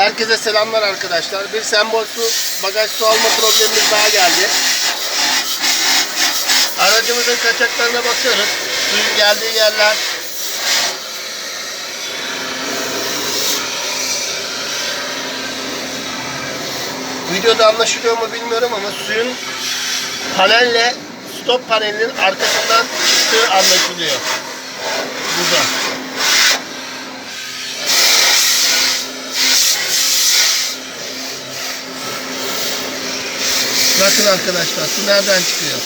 Herkese selamlar arkadaşlar. Bir sembol su, bagaj su alma problemimiz daha geldi. Aracımızın kaçaklarına bakıyoruz. Suyun geldiği yerler. Videoda anlaşılıyor mu bilmiyorum ama suyun panelle stop panelinin arkasından çıktığı anlaşılıyor. Burada. Bakın arkadaşlar su nereden çıkıyor?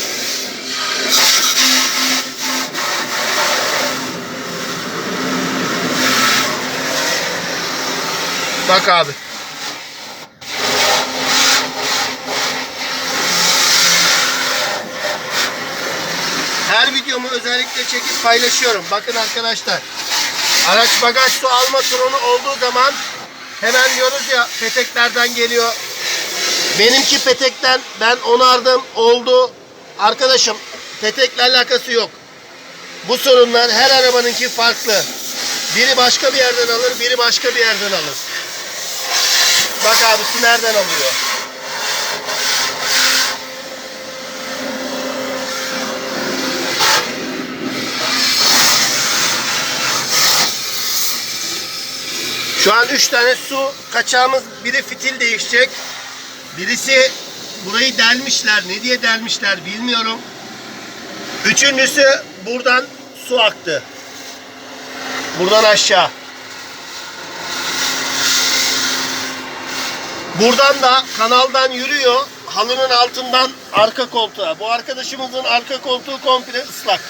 Bak abi. Her videomu özellikle çekip paylaşıyorum. Bakın arkadaşlar. Araç bagaj su alma sorunu olduğu zaman hemen diyoruz ya peteklerden geliyor. Benimki petekten ben onardım oldu. Arkadaşım petekle alakası yok. Bu sorunlar her arabanınki farklı. Biri başka bir yerden alır, biri başka bir yerden alır. Bak abi su nereden alıyor? Şu an 3 tane su kaçağımız biri fitil değişecek. Birisi burayı delmişler. Ne diye delmişler bilmiyorum. Üçüncüsü buradan su aktı. Buradan aşağı. Buradan da kanaldan yürüyor. Halının altından arka koltuğa. Bu arkadaşımızın arka koltuğu komple ıslak.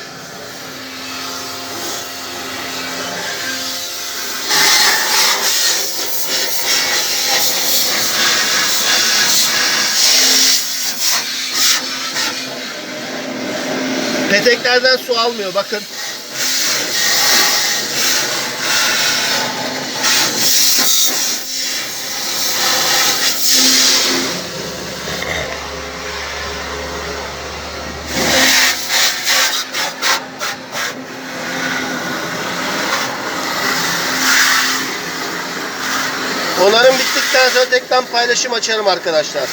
Peteklerden su almıyor bakın. Onarım bittikten sonra tekrar paylaşım açarım arkadaşlar.